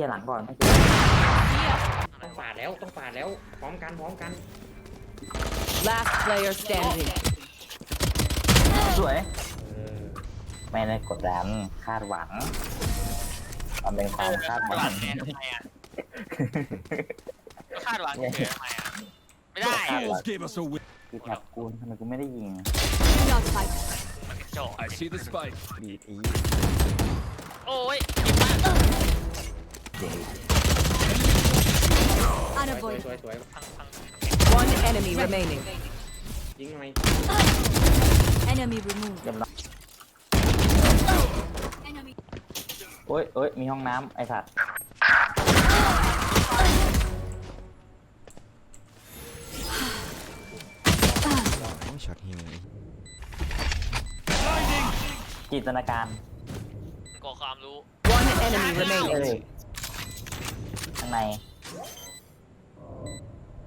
ต้องเคลียร์หลังก่อนต้องปาดแล้วต้องปาดแล้วพร้อมกันพร้อมกัน Last player standing. สวย เออไม่ได้กดดันคาดหวังมันเป็นความคาดหหวัวังงไงทำไมอะก็คาดหวังเฉยๆทำไมอะไม่ได้อะ Almost gave us a win. คือแท็บกูทำไมกูไม่ได้ยิง Not fight. มันกระจอก I see the spike. บีดอีโอ้ยเจ็บมากสวย Unavoidable. สวยสวยพังพัง One enemy remaining. ยิงหน่อย Enemy removed. เรียบร้อยโอ้ยโอ้ยมีห้องน้ำไอ้สัตว์ โอ้ยช็อตฮิวจินตนาการก่อความรู้ One enemy เอ้ remaining. ยข้างใน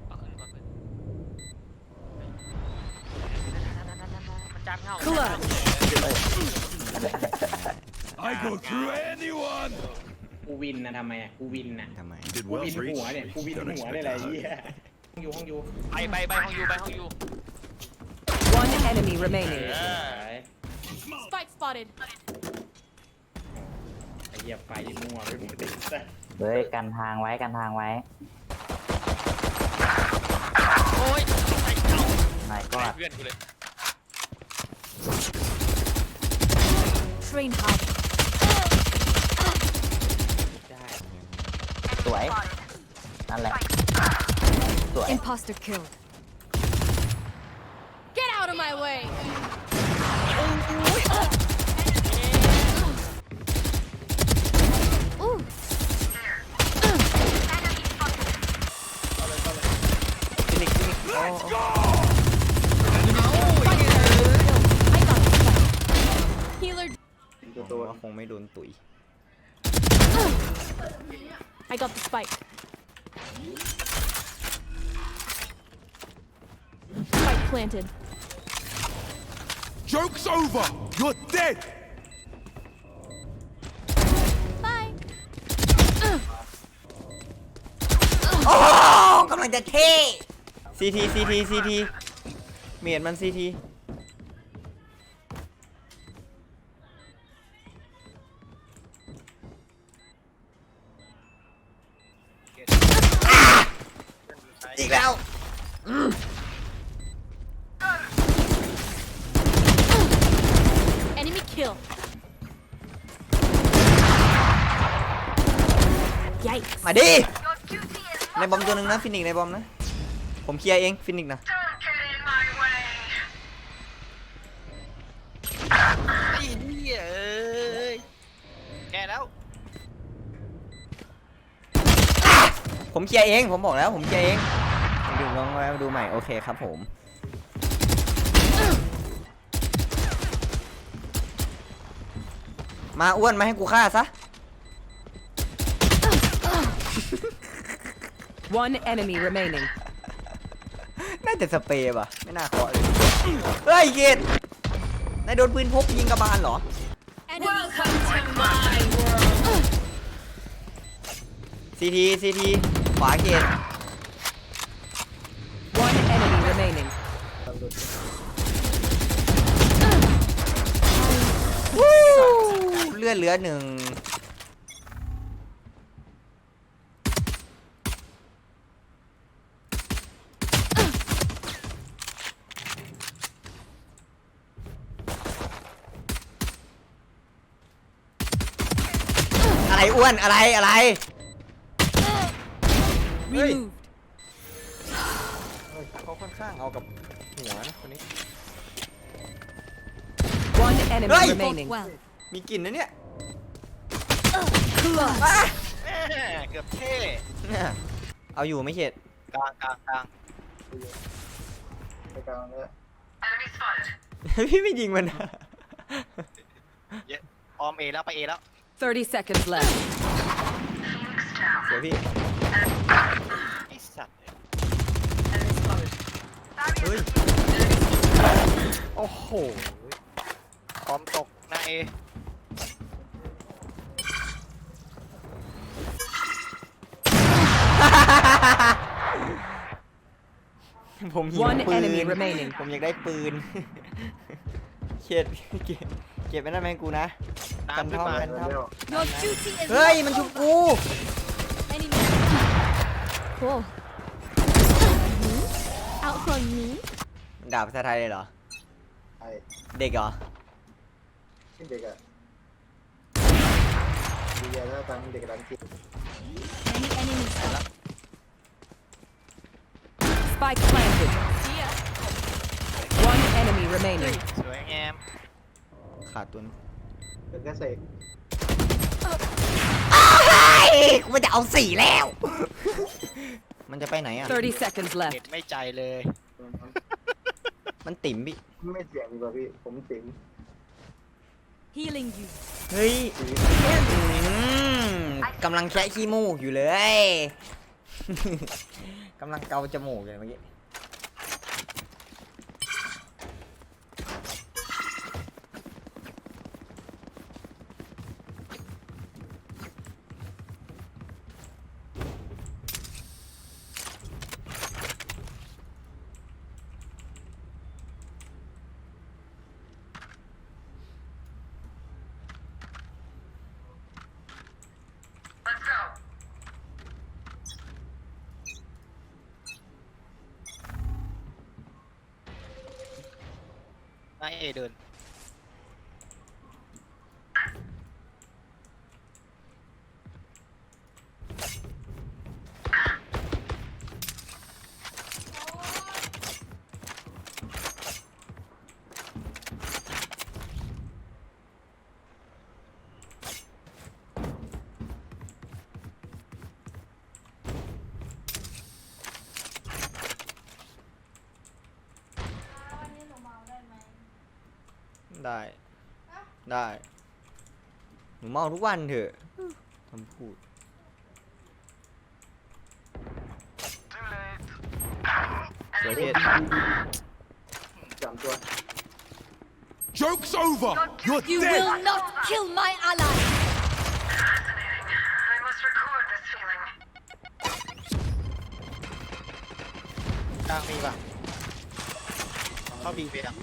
เอาขึ้นก่อนเพื่อนมันจับเงา Clutch. I go through anyone. กูวินนะทำไมอะกูวินนะทำไม Did กู well วิน for หัวเนี่ย each. กูวิน Don't หัว expect ได้ไร a เหี้ย hug. ห้องอยู่ห้องอยู่ไปไปไปห้องยูไปห้องยู One enemy remaining. เออไป Spike spotted. ไอ้เหี้ยไฟมั่วไปหมดเลยสัส เฮ้ยกันทางไว้กันทางไว้โอ้ยไอ้เจ้านายก็เพื่อนกูเลย Train hard. ได้ สวย นั่นแหละ สวย Imposter killed. Get out of my way. I got the spike. Spike planted. Joke's over. You're dead. Bye. โอ้กำลังจะเท่ซีทีซีทีซีทีเมียนมันซี อีกแล้ว Enemy kill. Yikes. มาดิในบอมตัวหนึ่งนะฟินิกในบอมนะ ผมเคลียร์เองฟินิกนะไอ้เหี้ยเอ้ยแกแล้ว ผมเคลียร์เองผมบอกแล้วผมเคลียร์เองดู ลองมาดูใหม่โอเคครับผม มาอ้วนมาให้กูฆ่าซะ One enemy remaining. น่าจะสเปรย์ป่ะ ไม่น่าเคาะเลย เฮ้ยเกดนายโดนปืนพกยิงกระบาลเหรอ Welcome to my world. ซีทีซีทีขวาเกด อดเหลือหนึ่งอะไรอ้วนอะไรอะไร Removed. เขาค่อนข้างเอากับหัวนะคนนี้ One enemy Hey! remaining. มีกลิ่นนะเนี่ย Clutch. อะ แม่เกือบเท่เนี่ยเอาอยู่ไม่เข็ดกลางกลางกลางพี่ไม่ยิงมันนะเยอะออมเอแล้วไปเอแล้ว30 seconds left. เดี๋ยวพี่ไอ้สัตว์เฮ้ยโอ้โหออมตกหน้าเอ ผมหิว One ปืน enemy remaining ผมอยากได้ปืนเข็ดเก็บเก็บไว้นั่นแมงกูนะ ตากัมนขึ้นเท่ามากันเท่า Your duty is เฮ้ยมันชุบกู enemy. Cool. Out from me. มันด่าภาษาไทยเลยเหรอ ไอ้เด็กเหรอ เด็กอะดีอะแล้วตอนเด็กรันกิน Any enemy spot. Spike planted. One enemy remaining. สวยงามขาดตุนเป็นแค่เสกกูมันจะเอาสี่แล้ว มันจะไปไหนอะ 30 seconds เห็ left. นไม่ใจเลย มันติ่มพี่ ไม่เสียงดีกว่าพี่ ผมติ๋ม Healing you. เฮ้ยอืมกำลังแคะขี้มูกอยู่เลย กำลังเกาจมูกเลยเมื่อกี้ นาเอเดิน ได้ ได้หนูเมาทุกวันเถอะทำพูดสวยเทศสามตัว Joke's over! You're You dead! will not kill my ally. I must record this feeling. กลางมีป่ะเข้าบีไปอะ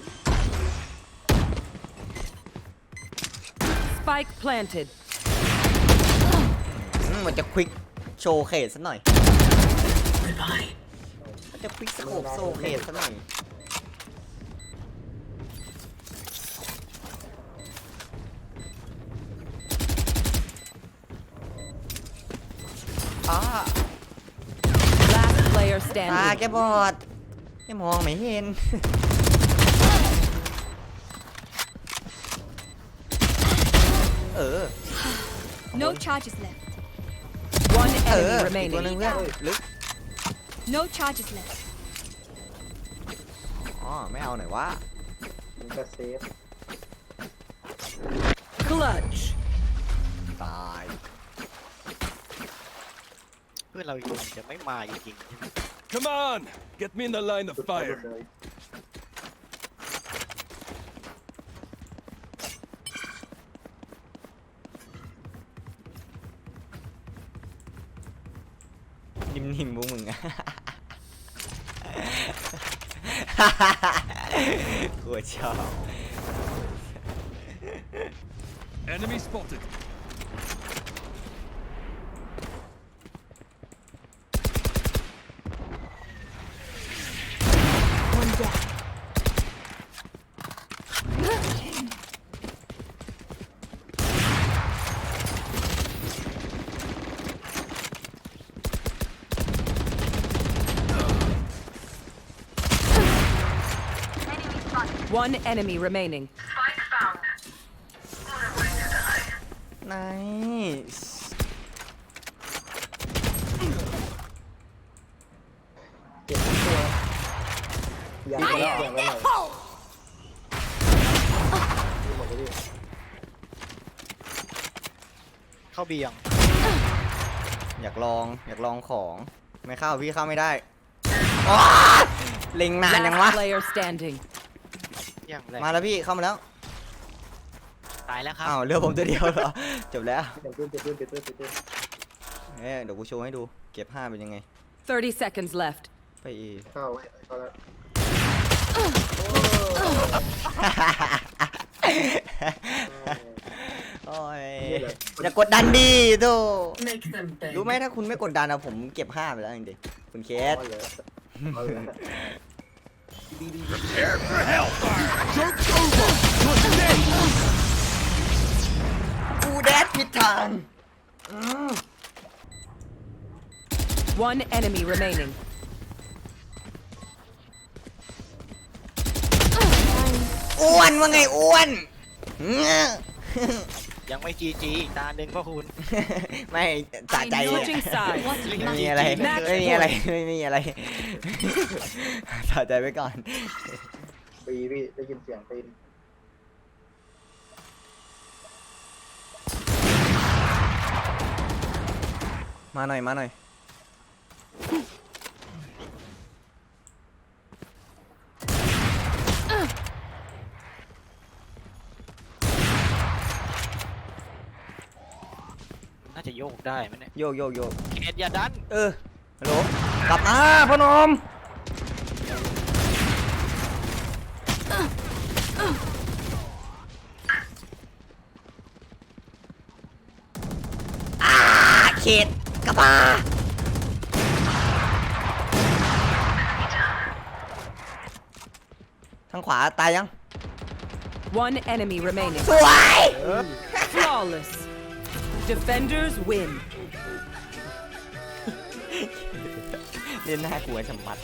Spike planted. อืมมันจะควิกโชว์เคสซะหน่อยมันจะควิกสโคปโชว์เคสซะหน่อยอ่า Last player ตา standing. แกบอดแกมองไม่เห็น เออ No charges left. One เออ enemy อีกตัวหนึง remaining. เพื่อนลึก No charges left. อ๋อ ไม่เอาหน่อยวะ มันก็เซฟ Clutch. ตาย เพื่อนเราอยู่จะไม่มาจริงๆใช่ไหม Come on! Get me in the line of สุดท้าย fire. เลย โคตรชอบ Enemy spotted. One enemy remaining. Spike found. What a way to die. ไนส์เก็บทุกตัวยังไม่ได้ยังไม่ได้หมดเลยพี่เข้าบียังอยากลองอยากลองของไม่เข้าพี่เข้าไม่ได้อ๊าเล็งนานยังวะ Last player standing. ยังแรมาแล้วพี่เข้ามาแล้วตายแล้วครับอ้าวเหลือผมตัวเดียวเหรอ จบแล้วเดี๋ยวปืนเดี๋ยวปืนเดี๋ยวปืนเดี๋ยวปืนเอ้ยเดี๋ยวกูโชว์ให้ดู เก็บห้าเป็นยังไง 30 seconds left. ไปเอเข้าไว้เข้าแล้วโอ้ยอย่ากดดันดีโต Make them beg. รู้ไหมถ้าคุณไม่กดดันอะผมเก็บห้าไปแล้วจริงๆคุณเคสเอาเลยเอาเลย Prepare for hellfire. Joke's over. You're dead. กูแดดผิดทาง One enemy remaining. อ้วนว่าไงอ้วน ยังไม่จีจีอีกนานนึงพ่อคุณไม่สะใจอะ Switching sides. ไม่มีอะไร Match ไม่มีอะไรไม่มีอะไรสะใจไว้ก่อน ปีพี่ได้ยินเสียงปีนมาหน่อยมาหน่อย น่าจะโยกได้ไหมเนี่ยโยกโยกโยกเกตอย่าดันเออฮัลโหลกลับมาพ่อหนมอ่าเขตกลับมาทางขวาตายยัง One enemy remaining. สวย Flawless. Defenders win. เล่นหน้ากลัวชะมัด